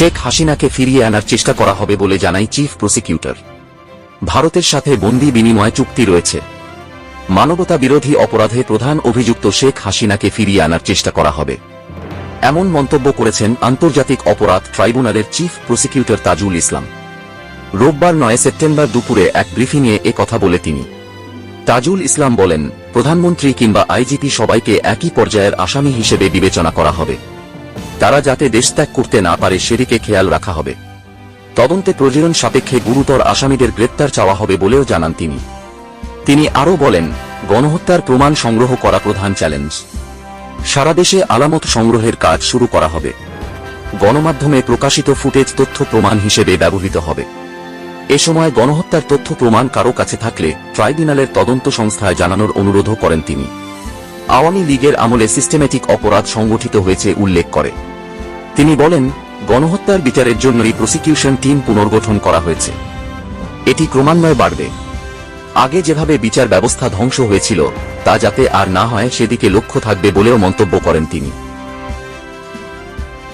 শেখ হাসিনাকে ফিরিয়ে আনার চেষ্টা করা হবে বলে জানাই চিফ প্রসিকিউটর। ভারতের সাথে বন্দি বিনিময় চুক্তি রয়েছে। মানবতা বিরোধী অপরাধে প্রধান অভিযুক্ত শেখ হাসিনাকে ফিরিয়ে আনার চেষ্টা করা হবে। এমন মন্তব্য করেছেন আন্তর্জাতিক অপরাধ ট্রাইব্যুনালের চিফ প্রসিকিউটর তাজুল ইসলাম। রোববার নয় সেপ্টেম্বর দুপুরে এক ব্রিফিংয়ে এ কথা বলে তিনি। তাজুল ইসলাম বলেন, প্রধানমন্ত্রী কিংবা আইজিপি সবাইকে একই পর্যায়ের আসামি হিসেবে বিবেচনা করা হবে। তারা যাতে দেশত্যাগ করতে না পারে সেদিকে খেয়াল রাখা হবে। তদন্তে প্রয়োজন সাপেক্ষে গুরুতর আসামিদের গ্রেপ্তার চাওয়া হবে বলেও জানান তিনি। তিনি আরও বলেন, গণহত্যার প্রমাণ সংগ্রহ করা প্রধান চ্যালেঞ্জ। সারা দেশে আলামত সংগ্রহের কাজ শুরু করা হবে। গণমাধ্যমে প্রকাশিত ফুটেজ তথ্য প্রমাণ হিসেবে ব্যবহৃত হবে। এ সময় গণহত্যার তথ্য প্রমাণ কারও কাছে থাকলে ট্রাইব্যুনালের তদন্ত সংস্থায় জানানোর অনুরোধও করেন তিনি। আওয়ামী লীগের আমলে সিস্টেমেটিক অপরাধ সংগঠিত হয়েছে উল্লেখ করে। তিনি বলেন, গণহত্যার বিচারের জন্যই প্রসিকিউশন টিম পুনর্গঠন করা হয়েছে। এটি ক্রমান্বয়ে বাড়বে। আগে যেভাবে বিচার ব্যবস্থা ধ্বংস হয়েছিল, তা যাতে আর না হয় সেদিকে লক্ষ্য থাকবে বলেও মন্তব্য করেন তিনি।